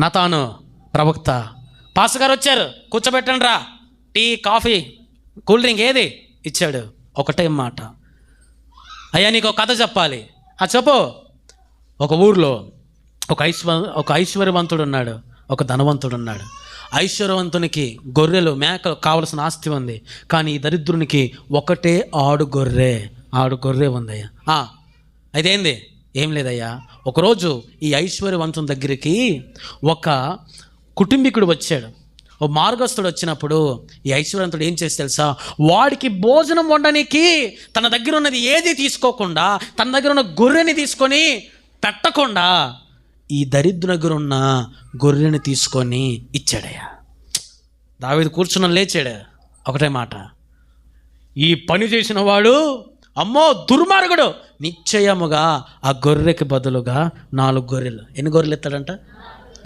నతాను ప్రవక్త. పాస్ గారు వచ్చారు. కూర్చోబెట్టండి రా టీ కాఫీ కూల్ డ్రింక్ ఏది? ఇచ్చాడు. ఒకటే మాట. అయ్యా నీకు ఒక కథ చెప్పాలి. ఆ చెప్పు. ఒక ఊర్లో ఒక ఐశ్వ ఒక ఐశ్వర్యవంతుడు ఉన్నాడు. ఒక ధనవంతుడు ఉన్నాడు. ఐశ్వర్యవంతునికి గొర్రెలు మేకలు కావలసిన ఆస్తి ఉంది. కానీ ఈ దరిద్రునికి ఒకటే ఆడు గొర్రె. ఆడు గొర్రె ఉందయ్యా. అయితే ఏంది? ఏం లేదయ్యా? ఒకరోజు ఈ ఐశ్వర్యవంతం దగ్గరికి ఒక కుటుంబీకుడు వచ్చాడు. ఓ మార్గస్థుడు వచ్చినప్పుడు ఈ ఐశ్వర్యంతుడు ఏం చేసి తెలుసా? వాడికి భోజనం వండడానికి తన దగ్గర ఉన్నది ఏది తీసుకోకుండా తన దగ్గర ఉన్న గొర్రెని తీసుకొని పెట్టకుండా ఈ దరిద్ర దగ్గర ఉన్న గొర్రెని తీసుకొని ఇచ్చాడయ్యా. దావీదు కూర్చున్న లేచాడు. ఒకటే మాట. ఈ పని చేసిన వాడు అమ్మో దుర్మార్గుడు. నిశ్చయముగా ఆ గొర్రెకి బదులుగా నాలుగు గొర్రెలు. ఎన్ని గొర్రెలు ఎత్తాడంట?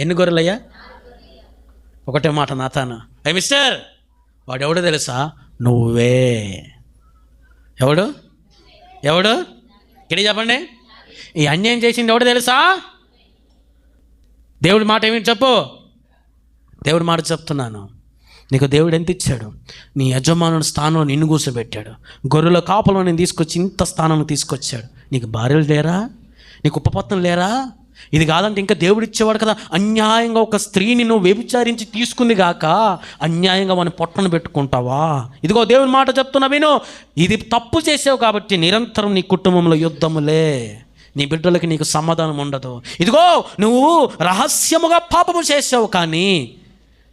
ఎన్ని గొర్రెలయ్యా? ఒకటే మాట నాతాను. ఐ మిస్టర్ వాడు ఎవడో తెలుసా? నువ్వే. ఎవడు? ఎవడు? ఇక్కడ చెప్పండి. ఈ అన్యాయం చేసింది ఎవడు తెలుసా? దేవుడి మాట ఏమి చెప్పు? దేవుడి మాట చెప్తున్నాను. నీకు దేవుడు ఎంత ఇచ్చాడు? నీ యజమానుని స్థానంలో నిన్ను కూర్చోబెట్టాడు. గొర్రెల కాపలో నేను తీసుకొచ్చి ఇంత స్థానం తీసుకొచ్చాడు. నీకు భార్యలు లేరా? నీకు ఉపపత్నం లేరా? ఇది కాదంటే ఇంకా దేవుడు ఇచ్చేవాడు కదా. అన్యాయంగా ఒక స్త్రీని నువ్వు వ్యభిచారించి తీసుకుంది గాక అన్యాయంగా వాని పొట్టను పెట్టుకుంటావా? ఇదిగో దేవుని మాట చెప్తున్నా విను. ఇది తప్పు చేసావు కాబట్టి నిరంతరం నీ కుటుంబంలో యుద్ధములే నీ బిడ్డలకి నీకు సమాధానం ఉండదు. ఇదిగో నువ్వు రహస్యముగా పాపము చేసావు కానీ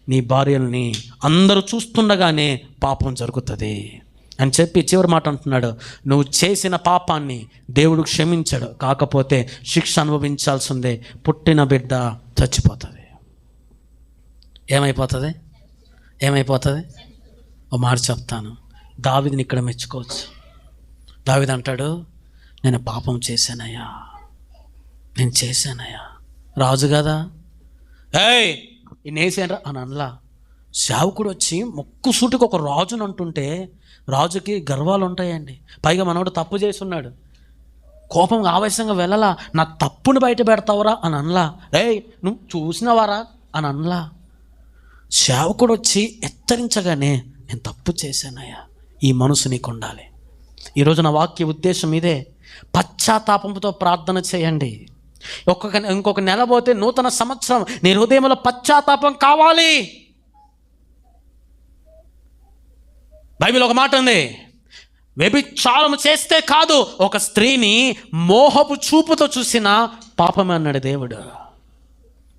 నీ భార్యల్ని అందరూ చూస్తుండగానే పాపం జరుగుతుంది అని చెప్పి చివరి మాట అంటున్నాడు. నువ్వు చేసిన పాపాన్ని దేవుడు క్షమించాడు. కాకపోతే శిక్ష అనుభవించాల్సిందే. పుట్టిన బిడ్డ చచ్చిపోతుంది. ఏమైపోతుంది? ఏమైపోతుంది? ఓ మాట చెప్తాను. దావిదిని ఇక్కడ మెచ్చుకోవచ్చు. దావిది అంటాడు నేను పాపం చేశానయ్యా. నేను చేశానయ్యా. రాజు కదా? ఏయ్! నేసానరా అని అనలా. సేవకుడు వచ్చి మొక్కు సూటికి ఒక రాజుని అంటుంటే రాజుకి గర్వాలు ఉంటాయండి. పైగా మనోడు తప్పు చేసి ఉన్నాడు కోపం ఆవేశంగా వెళ్ళలా. నా తప్పుని బయట పెడతావురా అని అనలా. ఏయ్ నువ్వు చూసినవారా అని అనలా. సేవకుడు వచ్చి హెచ్చరించగానే నేను తప్పు చేశానయ్యా. ఈ మనసు నీకు ఉండాలి ఈరోజు నా వాక్య ఉద్దేశం ఇదే. పశ్చాత్తాపంతో ప్రార్థన చేయండి. ఒక్కొక్క ఇంకొక నెల పోతే నూతన సంవత్సరం నీ హృదయంలో పశ్చాత్తాపం కావాలి. బైబిల్ ఒక మాట ఉంది. వ్యభిచారం చేస్తే కాదు ఒక స్త్రీని మోహపు చూపుతో చూసిన పాపమే అన్నాడు దేవుడు.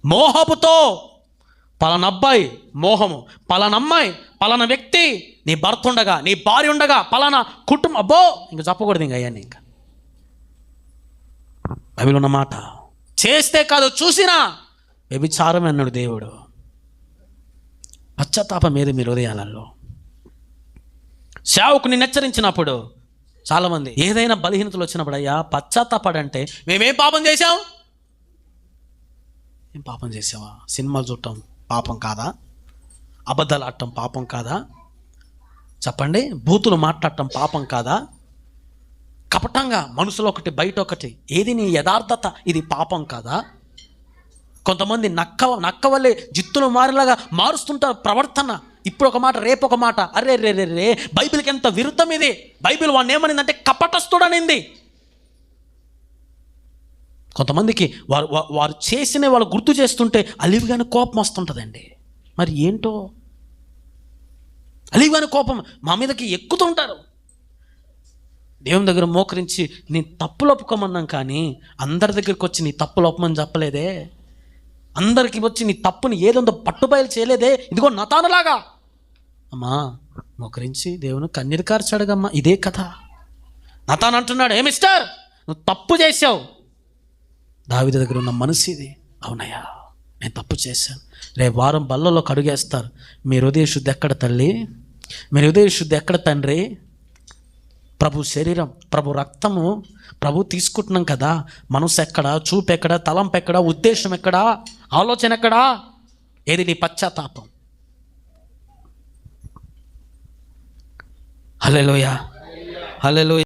మోహపుతో పలానా అబ్బాయి మోహము పలానా అమ్మాయి పలానా వ్యక్తి నీ భర్త ఉండగా నీ భార్య ఉండగా పలానా కుటుంబం అబ్బో ఇంకా చెప్పకూడదు ఇంకా అయ్యాన్ని ఇంకా. బైబిల్ ఉన్న మాట చేస్తే కాదు చూసినా వ్యభిచారం అన్నాడు దేవుడు. పశ్చాత్తాపం ఏది మీ హృదయాలలో? సేవకుని హెచ్చరించినప్పుడు చాలామంది ఏదైనా బలహీనతలు వచ్చినప్పుడు అయ్యా పశ్చాత్తాపడంటే మేమేం పాపం చేసాం ఏం పాపం చేసావా సినిమాలు చూడటం పాపం కాదా? అబద్ధాలు ఆడటం పాపం కాదా? చెప్పండి బూతులు మాట్లాడటం పాపం కాదా? కపటంగా మనసులో ఒకటి బయట ఒకటి. ఏది నీ యథార్థత? ఇది పాపం కాదా? కొంతమంది నక్క నక్క వల్లే జిత్తులు మారేలాగా మారుస్తుంటారు ప్రవర్తన. ఇప్పుడు ఒక మాట రేపు ఒక మాట. అరే రే రే రే బైబిల్కి ఎంత విరుద్ధం ఇది? బైబిల్ వాడిని ఏమనిందంటే కపటస్థుడనింది. కొంతమందికి వారు వారు చేసిన వాళ్ళు గుర్తు చేస్తుంటే అలివిగాని కోపం వస్తుంటుందండి. మరి ఏంటో? అలివిగాని కోపం. మా మీదకి ఎక్కుతుంటారు దేవుని దగ్గర మోకరించి నీ తప్పులు ఒప్పుకోమన్నాం కానీ అందరి దగ్గరికి వచ్చి నీ తప్పులు ఒప్పమని చెప్పలేదే? అందరికి వచ్చి నీ తప్పుని ఏదో పట్టుబయలు చేయలేదే? ఇదిగో నతానులాగా. అమ్మా మోకరించి దేవుని కన్నీరు కార్చాడుగమ్మా ఇదే కథ. నతాన్ అంటున్నాడు ఏ మిస్టర్ నువ్వు తప్పు చేసావు దావిద దగ్గర ఉన్న మనసు ఇది. అవునయ్యా నేను తప్పు చేశాను. రేపు వారం బల్లలో కడుగేస్తారు. మీ హృదయ శుద్ధి ఎక్కడ తల్లి? మీ హృదయ శుద్ధి ఎక్కడ తండ్రి? ప్రభు శరీరం ప్రభు రక్తము ప్రభు తీసుకుంటున్నాం కదా. మనసు ఎక్కడ చూపు ఎక్కడ తలంపు ఎక్కడ ఉద్దేశం ఎక్కడ ఆలోచన ఎక్కడా? ఏది నీ పశ్చాత్తాపం? హలోయ హలోయ